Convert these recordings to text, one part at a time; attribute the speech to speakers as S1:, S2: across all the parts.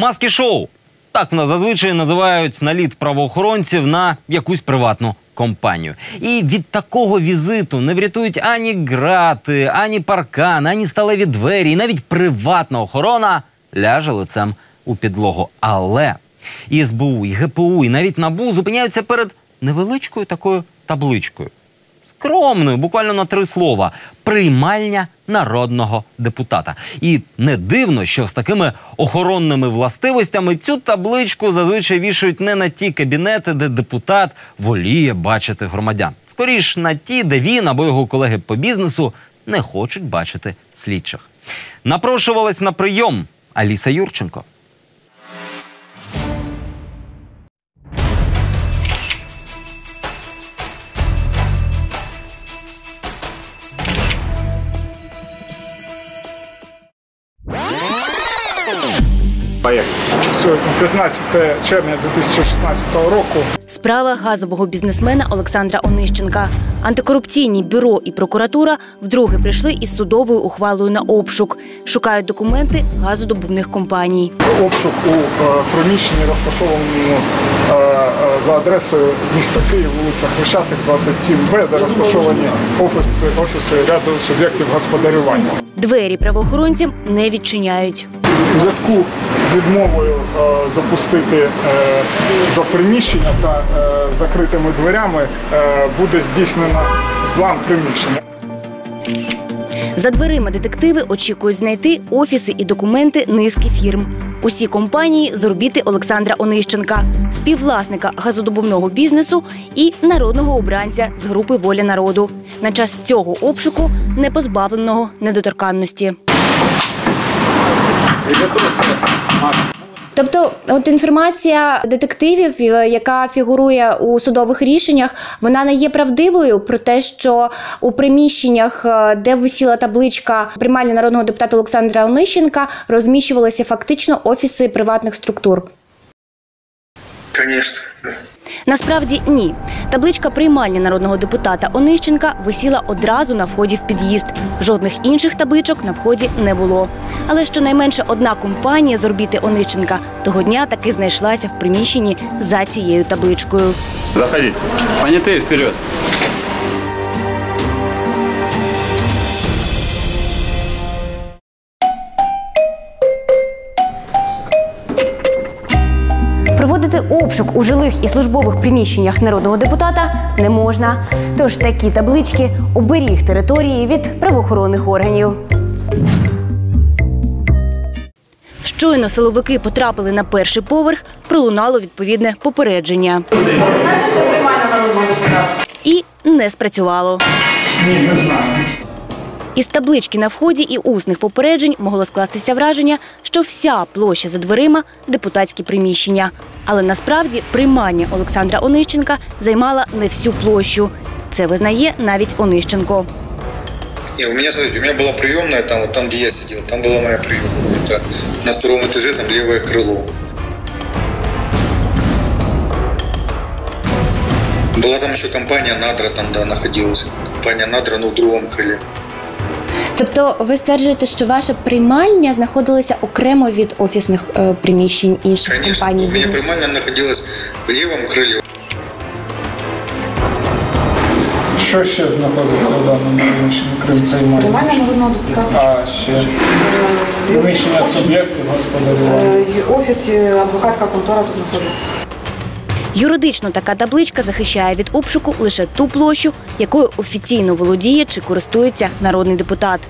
S1: Маски шоу. Так в нас зазвичай називають наліт правоохоронців на якусь приватну компанію. І від такого візиту не врятують ані грати, ані паркан, ані сталеві двері, і навіть приватна охорона ляже лицем у підлогу. Але і СБУ, і ГПУ, і навіть НАБУ зупиняються перед невеличкою такою табличкою. Скромною, буквально на три слова. Приймальня народного депутата. І не дивно, що з такими охоронними властивостями цю табличку зазвичай вішають не на ті кабінети, де депутат воліє бачити громадян. Скоріш на ті, де він або його колеги по бізнесу не хочуть бачити слідчих. Напрошувалась на прийом Аліса Юрченко.
S2: Поехали. Сьогодні 15 червня 2016 року.
S3: Справа газового бізнесмена Олександра Онищенка. Антикорупційні бюро і прокуратура вдруге прийшли із судовою ухвалою на обшук. Шукають документи газодобувних компаній.
S2: Обшук у е, приміщенні розташованому е, е, за адресою міста Київ, вулиця Хрещатик, 27Б, де розташовані офіси, офіси ряду суб'єктів господарювання.
S3: Двері правоохоронцям не відчиняють.
S2: У зв'язку з відмовою е, допустити е, до приміщення та е, закритими дверями буде здійснено злам приміщення.
S3: За дверима детективи очікують знайти офіси і документи низки фірм. Усі компанії з орбіти Олександра Онищенка, співвласника газодобувного бізнесу і народного обранця з групи Воля народу. На час цього обшуку не позбавленого недоторканності.
S4: Тобто, от інформація детективів, е, яка фігурує у судових рішеннях, вона не є правдивою про те, що у приміщеннях, е, де висіла табличка приймальня народного депутата Олександра Онищенка, розміщувалися фактично офіси приватних структур.
S5: Конечно.
S3: Насправді ні. Табличка приймальні народного депутата Онищенка висіла одразу на вході в під'їзд. Жодних інших табличок на вході не було. Але щонайменше одна компанія з орбіти Онищенка того дня таки знайшлася в приміщенні за цією табличкою.
S6: Заходите. Понятые вперед.
S3: Обшук у жилих і службових приміщеннях народного депутата не можна. Тож такі таблички оберіг території від правоохоронних органів. Щойно силовики потрапили на перший поверх, пролунало відповідне попередження. І не спрацювало. Із таблички на вході і усних попереджень могло скластися враження, що вся площа за дверима депутатські приміщення. Але насправді приймання Олександра Онищенка займала не всю площу. Це визнає навіть Онищенко.
S5: Не, у меня, смотрите, у меня была приемная, там, вот там, где я сидел, там была моя приемная. Это на втором этаже, там левое крыло. Была там еще компания Надра, там, да, находилась. Компания Надра, но в другом крыле.
S4: Тобто, ви стверджуєте, що ваша приймальня знаходилася окремо від офісних е, приміщень інших
S5: Конечно,
S4: компаній.
S5: у меня
S4: бізнесу?
S5: примально в левом крыле.
S2: Що ще знаходиться в даному приміщенні, крім приймальні?
S7: Приймальня народного депутата,
S2: А ще приміщення суб'єктів господарювання.
S7: е, офіс, і адвокатська контора тут знаходиться.
S3: Юридично така табличка захищає від обшуку лише ту площу, якою офіційно володіє чи користується народний депутат.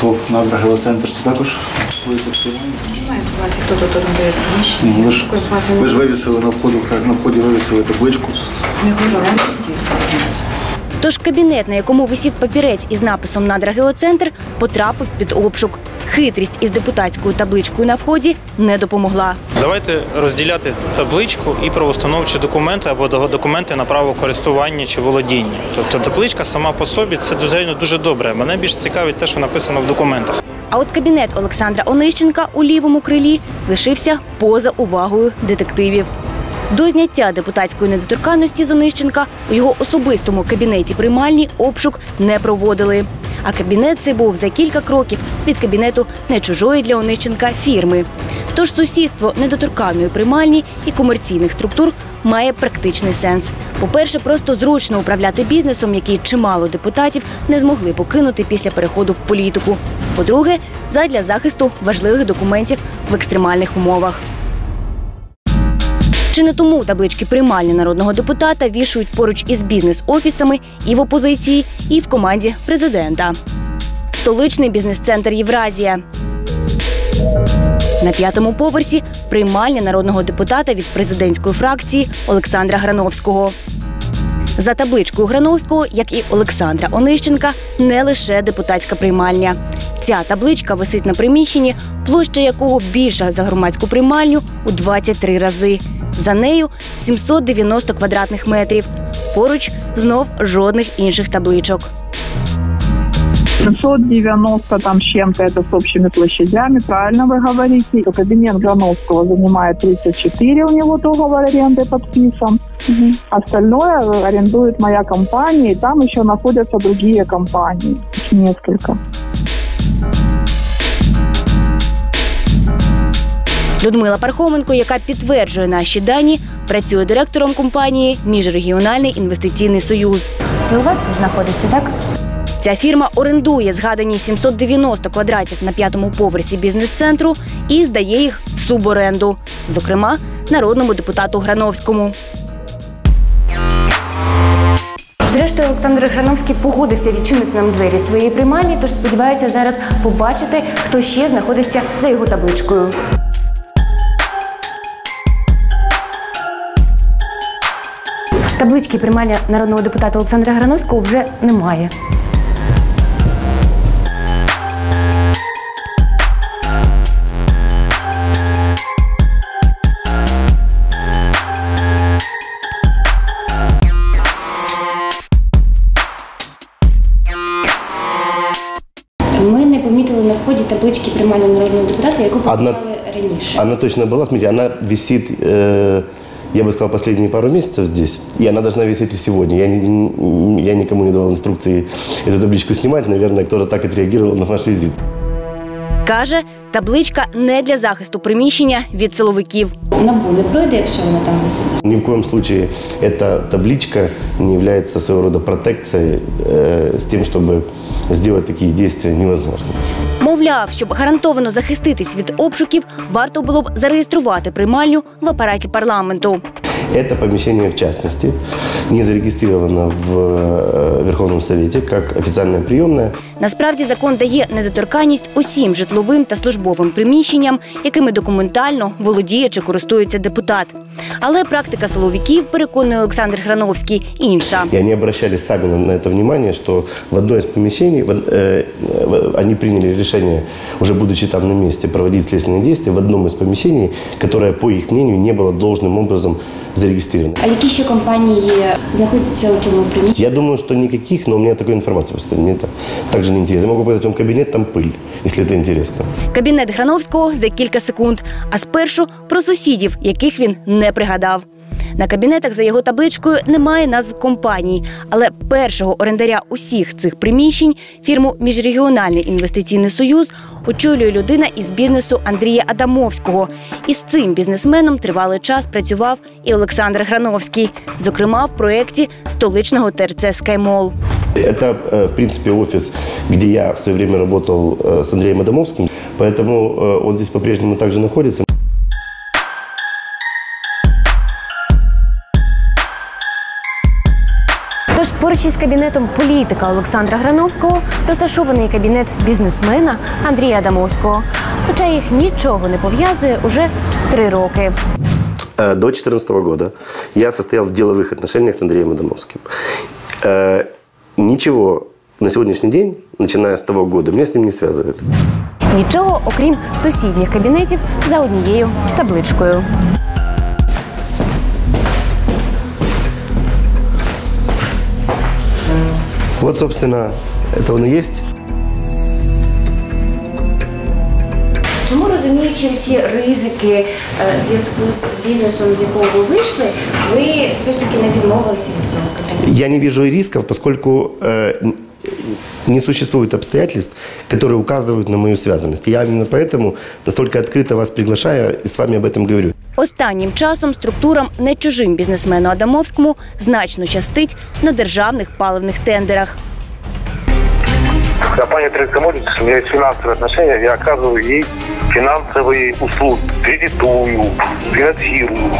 S8: ТОВ на Геоцентр» також?
S7: Немає інформації, хто тут орендує приміщення.
S8: Ви ж, вивісили на входу, на вході вивісили табличку.
S7: не хочу раніше.
S3: Тож кабінет, на якому висів папірець із написом Надра Геоцентр, потрапив під обшук. Хитрість із депутатською табличкою на вході не допомогла.
S9: Давайте розділяти табличку і правоустановчі документи або документи на право користування чи володіння. Тобто табличка сама по собі це звичайно дуже добре. Мене більш цікавить те, що написано в документах.
S3: А от кабінет Олександра Онищенка у лівому крилі лишився поза увагою детективів. До зняття депутатської недоторканності з Онищенка у його особистому кабінеті приймальні обшук не проводили. А кабінет цей був за кілька кроків від кабінету не чужої для Онищенка фірми. Тож сусідство недоторканної приймальні і комерційних структур має практичний сенс. По-перше, просто зручно управляти бізнесом, який чимало депутатів не змогли покинути після переходу в політику. По-друге, задля захисту важливих документів в екстремальних умовах. Чи не тому таблички приймальні народного депутата вішують поруч із бізнес-офісами і в опозиції, і в команді президента. Столичний бізнес-центр Євразія. На п'ятому поверсі приймальня народного депутата від президентської фракції Олександра Грановського. За табличкою Грановського, як і Олександра Онищенка, не лише депутатська приймальня. Ця табличка висить на приміщенні, площа якого більша за громадську приймальню у 23 рази. За нею 790 квадратних метрів. Поруч знов жодних інших табличок.
S10: 790 там с чем-то это с общими площадями, правильно вы говорите. То Кабинет Грановского занимает 34, у него договор аренды подписан. Остальное арендует моя компания, и там еще находятся другие компании, их несколько.
S3: Людмила Пархоменко, яка підтверджує наші дані, працює директором компанії Міжрегіональний інвестиційний союз.
S4: Це у вас тут знаходиться, так?
S3: Ця фірма орендує згадані 790 квадратів на п'ятому поверсі бізнес-центру і здає їх в суборенду, зокрема народному депутату Грановському.
S4: Зрештою, Олександр Грановський погодився відчинити нам двері своєї приймальні, тож сподіваюся зараз побачити, хто ще знаходиться за його табличкою. Таблички приймальня народного депутата Олександра Грановського вже немає. Ми не помітили на вході таблички приймального народного депутата, яку
S11: Одна-
S4: помічали раніше.
S11: Она точно была, смотрите, она висит, э, я бы сказал, последние пару месяцев здесь, и она должна висеть и сегодня. Я, не- я никому не давал инструкции эту табличку снимать, наверное, кто-то так отреагировал на наш визит.
S3: Каже, табличка не для захисту приміщення від силовиків.
S4: Набу не пройде, якщо вона там висить.
S11: Ни в коем случае эта табличка не является своего рода протекцией э, с тем, чтобы сделать такие действия невозможными.
S3: Мовляв, щоб гарантовано захиститись від обшуків, варто було б зареєструвати приймальню в апараті парламенту.
S11: Это помещение, в частности, не зарегистрировано в э, Верховном Совете как официальная приемная.
S3: Насправді закон дає недоторканність усім житловим та службовим приміщенням, якими документально володіє чи користується депутат. Але практика силовиків, переконує Олександр Грановський, інша.
S11: И они обращались сами на, на это внимание, что в одно из помещений в- э, э, они приняли решение, уже будучи там на месте, проводить следственные действия в одном из помещений, которое, по их мнению, не было должным образом зарегистрировано.
S4: А які ще компанії знаходяться у цьому приміщенні?
S11: Я думаю, что никаких, но у меня такой информации просто мне это также не интересно. Я могу показать вам кабинет, там пыль, если это интересно.
S3: Кабінет Грановського за кілька секунд. А спершу про сусідів, яких він не пригадав. На кабінетах за його табличкою немає назв компаній, але першого орендаря усіх цих приміщень фірму Міжрегіональний інвестиційний союз очолює людина із бізнесу Андрія Адамовського. І з цим бізнесменом тривалий час працював і Олександр Грановський, зокрема в проєкті столичного ТРЦ Скаймол.
S11: Это, э, в принципе, офис, где я в свое время работал э, с Андреем Адамовским, поэтому э, он здесь по-прежнему также находится.
S4: поруч із кабінетом політика Олександра Грановського розташований кабінет бізнесмена Андрія Адамовського. Хоча їх нічого не пов'язує уже три роки.
S11: Э, До 2014 года я состоял в деловых отношениях с Андреем Адамовским. Э, Ничего на сегодняшний день, начиная с того года, меня с ним не связывает.
S4: Нічого, окрім сусідніх кабінетів за однією табличкою.
S11: Вот, собственно, это он и есть.
S4: Чому розуміючи всі ризики е, зв'язку з бізнесом, з якого ви вийшли, ви все ж таки не відмовилися від цього кабінету?
S11: Я не вижу и рисков, поскольку э, не существует обстоятельств, которые указывают на мою связанность. Я именно поэтому настолько открыто вас приглашаю и с вами об этом говорю.
S3: Останнім часом структурам не чужим бізнесмену Адамовському значно щастить на державних паливних тендерах.
S12: Компания Trade Commodities, у меня есть финансовые отношения, я оказываю ей финансовые услуги, кредитую, финансирую.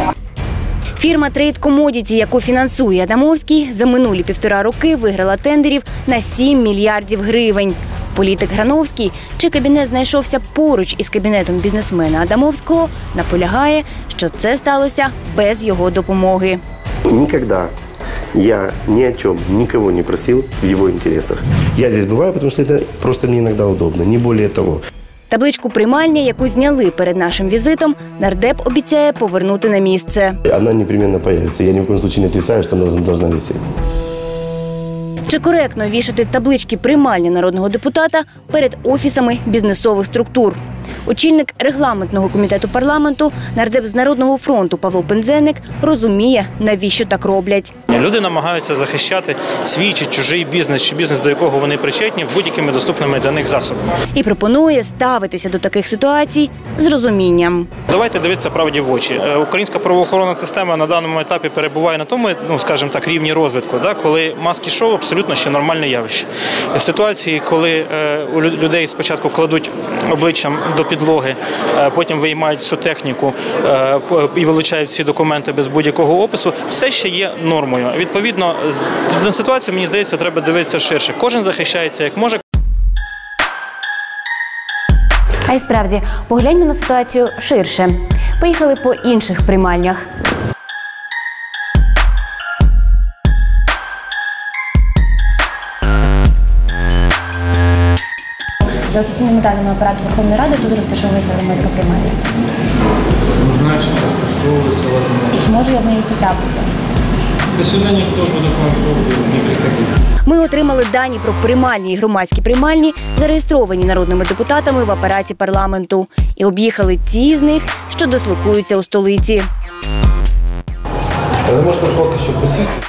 S3: Фірма Trade Commodity, яку фінансує Адамовський, за минулі півтора роки виграла тендерів на 7 мільярдів гривень. Політик Грановський, чий кабінет знайшовся поруч із кабінетом бізнесмена Адамовського, наполягає, що це сталося без його допомоги.
S11: Никогда я ни о чем никого не просил в его интересах. Я здесь бываю, потому что это просто мне иногда удобно, не более того.
S3: Табличку приймальня, яку зняли перед нашим візитом, нардеп обіцяє повернути на місце.
S11: Она непременно появится. Я ни в коем случае не отрицаю, что она должна висеть.
S3: Чи коректно вішати таблички приймальня народного депутата перед офісами бізнесових структур? Очільник регламентного комітету парламенту, нардеп з народного фронту Павло Пензеник розуміє, навіщо так роблять.
S9: Люди намагаються захищати свій чи чужий бізнес, чи бізнес, до якого вони причетні, будь-якими доступними для них засобами.
S3: І пропонує ставитися до таких ситуацій з розумінням.
S9: Давайте дивитися правді в очі. Е, Українська правоохоронна система на даному етапі перебуває на тому, ну скажімо так, рівні розвитку, да, коли маски шоу абсолютно ще нормальне явище. В ситуації, коли е, у людей спочатку кладуть обличчям до підлоги, е, потім виймають всю техніку і вилучають всі документи без будь-якого опису, все ще є нормою. Відповідно, на ситуацію мені здається, треба дивитися ширше. Кожен захищається як може.
S3: А й справді погляньмо на ситуацію ширше. Поїхали по інших приймальнях.
S4: За офіційними даними апарату Верховної Ради тут розташовується громадська приймальня.
S6: Значит, рассташовывается возможно.
S4: І чи можу я в неї потрапити?
S6: Да сюда никто по не приходил.
S3: Ми отримали дані про приймальні і громадські приймальні, зареєстровані народними депутатами в апараті парламенту, і об'їхали ті з них, що дислокуються у столиці.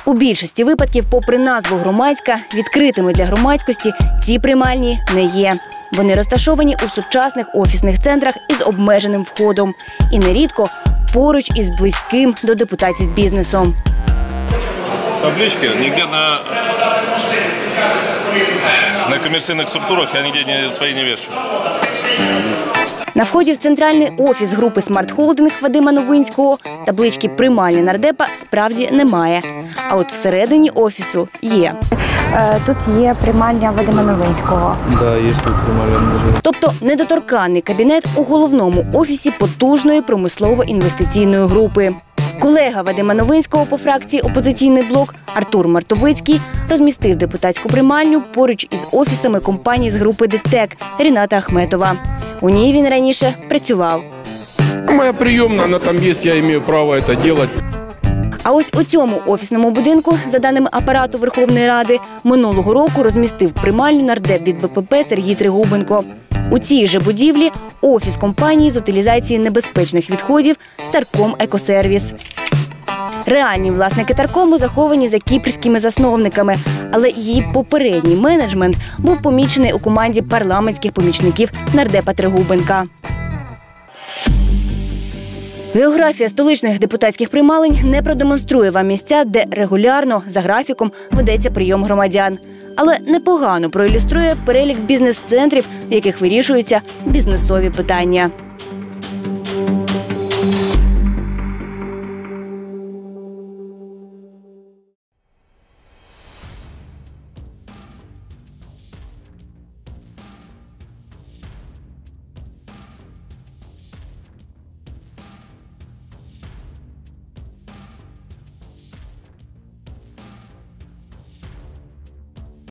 S3: У більшості випадків, попри назву громадська, відкритими для громадськості ці приймальні не є. Вони розташовані у сучасних офісних центрах із обмеженим входом і нерідко поруч із близьким до депутатів бізнесом.
S13: Таблички нигде на, на коммерційних структурах я нигде не, свои не вешаю.
S3: На вході в центральний офіс групи Смарт Холдинг Вадима Новинського таблички приймальні нардепа справді немає. А от всередині офісу є.
S4: Тут є приймальня Вадима Новинського.
S6: Да, есть тут прямолинейный.
S3: Тобто недоторканний кабінет у головному офісі потужної промислово-інвестиційної групи. Колега Вадима Новинського по фракції Опозиційний блок Артур Мартовицький розмістив депутатську приймальню поруч із офісами компанії з групи ДТЕК Ріната Ахметова. У ній він раніше працював.
S14: Моя приемная, она там есть, я имею право это делать.
S3: А ось у цьому офісному будинку, за даними апарату Верховної Ради, минулого року розмістив приймальню нардеп від БПП Сергій Тригубенко. У цій же будівлі офіс компанії з утилізації небезпечних відходів Тарком Екосервіс. Реальні власники Таркому заховані за кіпрськими засновниками, але її попередній менеджмент був помічений у команді парламентських помічників нардепа Тригубенка. Географія столичних депутатських приймалень не продемонструє вам місця, де регулярно за графіком ведеться прийом громадян, але непогано проілюструє перелік бізнес-центрів, в яких вирішуються бізнесові питання.